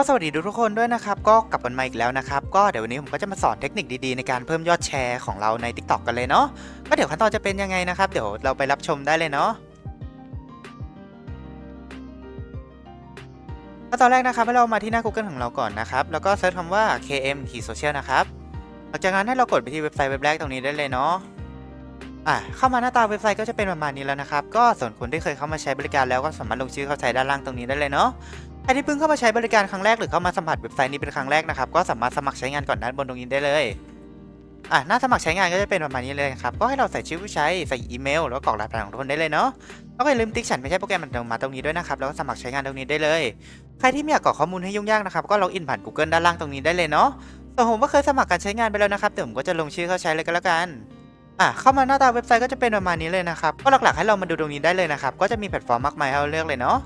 ก็สวัสดีทุกคนด้วยนะครับ ก็กลับกันมาอีกแล้วนะครับ ก็เดี๋ยววันนี้ผมก็จะมาสอนเทคนิคดีๆในการเพิ่มยอดแชร์ของเราใน TikTok กันเลยเนาะก็เดี๋ยวขั้นตอนจะเป็นยังไงนะครับ เดี๋ยวเราไปรับชมได้เลยเนาะก็ตอนแรกนะครับให้เรามาที่หน้า Google ของเราก่อนนะครับ แล้วก็เซิร์ชคำว่า KM Social นะครับหลังจากนั้นให้เรากดไปที่เว็บไซต์เว็บแรกตรงนี้ได้เลยเนาะอะเข้ามาหน้าตาเว็บไซต์ก็จะเป็นประมาณนี้แล้วนะครับ ก็ส่วนคนที่เคยเข้ามาใช้บริการแล้วก็สามารถลงชื่อเข้าใช้ด้านล่างตรงนี้ได้เลยเนาะ ครที่เพิ่งเข้ามาใช้บริการครั้งแรกหรือเข้ามาสัมผัสเว็บไซต์นี้เป็นครั้งแรกนะครับก็สามารถสมัครใช้งานก่อนด้านบนตรงนี้ได้เลยอะหน้าสมัครใช้งานก็จะเป็นประมาณนี้เลยครับก็ให้เราใส่ชื่อผู้ใช้ใส่อีเมลแล้วก็กรอกรหัสผ่านของทุกคนได้เลยเนาะแล้วก็อย่าลืมติ๊กฉันไม่ใช่โปรแกรมมันมาตรงนี้ด้วยนะครับแล้วก็สมัครใช้งานตรงนี้ได้เลย ใครที่ไม่อยากกรอกข้อมูลให้ยุ่งยากนะครับก็ล็อกอินผ่าน Google ด้านล่างตรงนี้ได้เลยเนาะส่วนผมก็เคยสมัครการใช้งานไปแล้วนะครับเดี๋ยวผมก็จะลงชื่อเข้าใช้เลยก็แล้วกันอะเข้ามาหน้าตาเว็บไซต์ก็จะเป็นประมาณนี้เลยนะครับก็หลักๆให้เรามาดูตรงนี้ได้เลยนะครับก็จะมีแพลตฟอร์มมากมายให้เราเลือกเลยเนาะ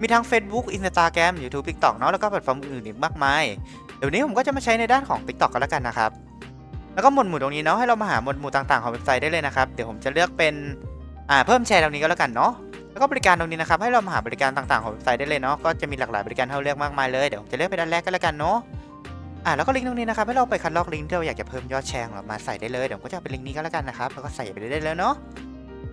มีทั้ง Facebook Instagram YouTube TikTok เนาะแล้วก็แพลตฟอร์มอื่นอีกมากมาย เดี๋ยวนี้ผมก็จะมาใช้ในด้านของ TikTok กันแล้วกันนะครับ แล้วก็หมวดหมู่ตรงนี้เนาะให้เรามาหาหมวดหมู่ต่างๆของเว็บไซต์ได้เลยนะครับ เดี๋ยวผมจะเลือกเป็นอ่าเพิ่มแชร์ตรงนี้ก็แล้วกันเนาะแล้วก็บริการตรงนี้นะครับให้เรามาหาบริการต่างๆของเว็บไซต์ได้เลยเนาะก็จะมีหลากหลายบริการให้เราเลือกมากมายเลยเดี๋ยวผมจะเลือกไปด้านแรกก็แล้วกันเนาะอ่าแล้วก็ลิงก์ตรงนี้นะครับให้เราไปคัดลอกลิงก์ที่เราอยากจะเพิ่มยอดแชร์ของเรามาใส่ได้เลยเดี๋ยวผมก็จะเป็นลิงก์นี้ก็แล้วกันนะครับแล้วก็ใส่ไปได้เลยเนาะ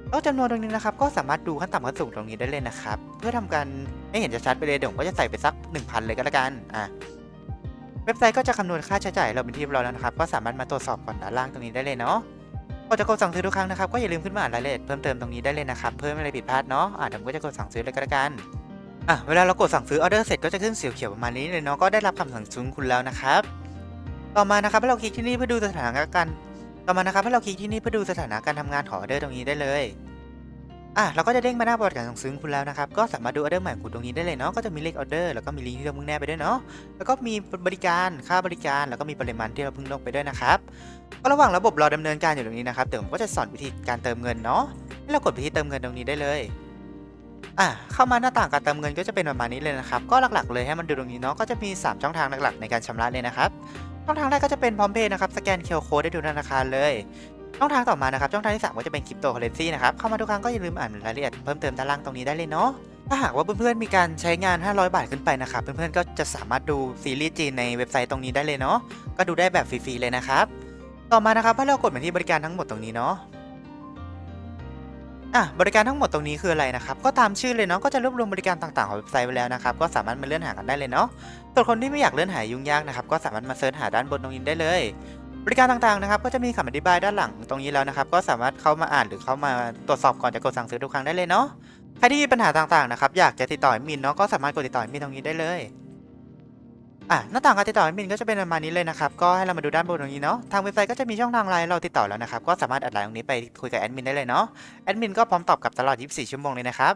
แล้วจำนวนตรงนี้นะครับก็สามารถดูขั้นต่ำขั้นสูงตรงนี้ได้เลยนะครับ เพื่อทำการให้เห็นชัดๆไปเลยเดี๋ยวผมก็จะใส่ไปสัก 1,000 เลยก็แล้วกันอ่าเว็บไซต์ก็จะคำนวณค่าใช้จ่ายเราเป็นที่เรียบร้อยแล้วนะครับ ก็สามารถมาตรวจสอบก่อนด้านล่างตรงนี้ได้เลยเนาะก่อนจะกดสั่งซื้อทุกครั้งนะครับก็อย่าลืมขึ้นมาอ่านรายละเอียดเพิ่มเติมตรงนี้ได้เลยนะครับเพื่อไม่ให้อะไรผิดพลาดเนาะอ่าเดี๋ยวผมก็จะกดสั่งซื้อเลยก็แล้วกันอะเวลาเรากดสั่งซื้อออเดอร์เสร็จก็จะขึ้นสีเขียวประมาณนี้เลยเนาะก็ได้รับคำสั่งซื้อคุณแล้วนะครับ ต่อมานะครับให้เราคลิกที่นี่เพื่อดูสถานการ ต่อมานะครับให้เราคลิกที่นี่เพื่อดูสถานะการทำงานของออเดอร์ตรงนี้ได้เลยอะเราก็จะเด้งมาหน้าประวัติการสั่งซื้อคุณแล้วนะครับก็สามารถดูออเดอร์ใหม่ของคุณตรงนี้ได้เลยเนาะก็จะมีเลขออเดอร์แล้วก็มีลิงก์ที่เราเพิ่งแนบไปด้วยเนาะแล้วก็มีบริการค่าบริการแล้วก็มีปริมาณที่เราเพิ่งลงไปด้วยนะครับก็ระหว่างระบบรอดำเนินการอยู่ตรงนี้นะครับเดี๋ยวผมก็จะสอนวิธีการเติมเงินเนาะให้เรากดไปที่เติมเงินตรงนี้ได้เลยอะเข้ามาหน้าต่างการเติมเงินก็จะเป็นประมาณนี้เลยนะครับก็หลักๆเลยให้มันดูตรงนี้เนาะก็จะมี 3 ช่องทางหลักๆในการชำระเลยนะครับ ช่องทางแรกก็จะเป็นพร้อมเพย์นะครับสแกนเคอร์โค้ดได้ดูธนาคารเลยช่องทางต่อมานะครับช่องทางที่3ก็จะเป็นคริปโตเคอเรนซีนะครับเข้ามาทุกครั้งก็อย่าลืมอ่านรายละเอียดเพิ่มเติมด้านล่างตรงนี้ได้เลยเนาะถ้าหากว่าเพื่อนๆมีการใช้งาน 500 บาทขึ้นไปนะครับเพื่อนๆก็จะสามารถดูซีรีส์จีนในเว็บไซต์ตรงนี้ได้เลยเนาะก็ดูได้แบบฟรีๆเลยนะครับต่อมานะครับให้เรากดมาที่บริการทั้งหมดตรงนี้เนาะ อะบริการทั้งหมดตรงนี้คืออะไรนะครับก็ตามชื่อเลยเนาะก็จะรวบรวมบริการต่างๆของเว็บไซต์ไว้แล้วนะครับก็สามารถมาเลื่อนหากันได้เลยเนาะส่วนคนที่ไม่อยากเลื่อนหายุ่งยากนะครับก็สามารถมาเซิร์ชหาด้านบนตรงนี้ได้เลย บริการต่างๆนะครับก็จะมีคำอธิบายด้านหลังตรงนี้แล้วนะครับก็สามารถเข้ามาอ่านหรือเข้ามาตรวจสอบก่อนจะกดสั่งซื้อทุกครั้งได้เลยเนาะใครที่มีปัญหาต่างๆนะครับอยากจะติดต่อมินเนาะก็สามารถกดติดต่อมินตรงนี้ได้เลย อะหน้าต่างการติดต่อแอดมินก็จะเป็นประมาณนี้เลยนะครับ ก็ให้เรามาดูด้านบนตรงนี้เนาะทางเว็บไซต์ก็จะมีช่องทางไลน์เราติดต่อแล้วนะครับ ก็สามารถแอดไลน์ตรงนี้ไปคุยกับแอดมินได้เลยเนาะแอดมินก็พร้อมตอบกลับตลอด 24 ชั่วโมงเลยนะครับ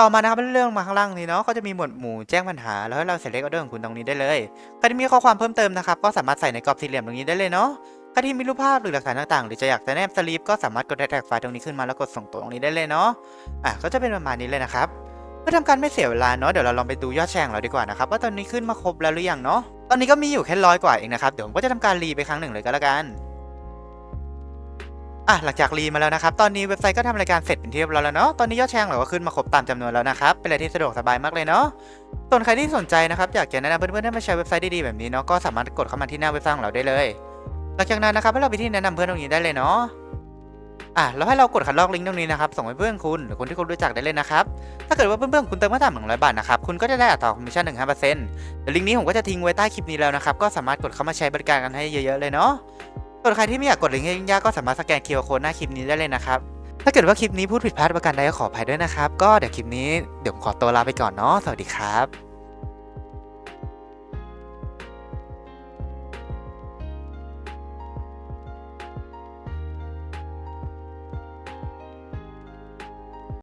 ต่อมานะครับเรื่องมาข้างล่างนี้เนาะก็จะมีหมวดหมู่แจ้งปัญหา แล้วให้เราเสร็จเลขออเดอร์ของคุณตรงนี้ได้เลยใครที่มีข้อความเพิ่มเติมนะครับก็สามารถใส่ในกรอบสี่เหลี่ยมตรงนี้ได้เลยเนาะใครที่มีรูปภาพหรือหลักฐานต่างๆ หรือจะอยากจะแนบสลิปก็สามารถกดแท็กไฟล์ตรงนี้ขึ้นมาแล้วกดส่งตัวตรงนี้ได้เลยเนาะอะก็จะเป็นประมาณนี้เลยนะครับ เพื่อทำการไม่เสียเวลาเนาะเดี๋ยวเราลองไปดูยอดแชร์งเราดีกว่านะครับว่าตอนนี้ขึ้นมาครบแล้วหรือยังเนาะตอนนี้ก็มีอยู่แค่ร้อยกว่าเองนะครับเดี๋ยวผมก็จะทำการรีไปครั้งหนึ่งเลยก็แล้วกันอะหลังจากรีมาแล้วนะครับ ตอนนี้เว็บไซต์ก็ทำรายการเสร็จเป็นที่เรียบร้อยแล้วเนาะ ตอนนี้ยอดแชร์ของเราก็ขึ้นมาครบตามจำนวนแล้วนะครับ เป็นอะไรที่สะดวกสบายมากเลยเนาะ ส่วนใครที่สนใจนะครับ อยากจะแนะนำเพื่อนๆให้มาใช้เว็บไซต์ดีๆแบบนี้เนาะ ก็สามารถกดเข้ามาที่หน้าเว็บไซต์ของเราได้เลย หลังจากนั้นนะครับให้เราไปที่แนะนำเพื่อนตรงนี้ได้เลยเนาะ อะแล้วให้เรากดคัดลอกลิงก์ตรงนี้นะครับส่งให้เพื่อนคุณหรือคนที่คุณรู้จักได้เลยนะครับถ้าเกิดว่าเพื่อนๆคุณเติมมาต่ำหนึ่งร้อยบาทนะครับคุณก็จะได้อัตราคอมมิชชั่นหนึ่งห้าเปอร์เซ็นต์เดี๋ยวลิงก์นี้ผมก็จะทิ้งไว้ใต้คลิปนี้แล้วนะครับก็สามารถกดเข้ามาใช้บริการกันให้เยอะๆเลยเนาะส่วนใครที่ไม่อยากกดลิงก์ให้ยุ่งยากก็สามารถสแกน QR Code หน้าคลิปนี้ได้เลยนะครับถ้าเกิดว่าคลิปนี้พูดผิดพลาดประการใดก็ขออภัยด้วยนะครับก็เดี๋ยวคลิปนี้เดี๋ยวผมขอตัวลาไปก่อนเนาะสวัสดีครับ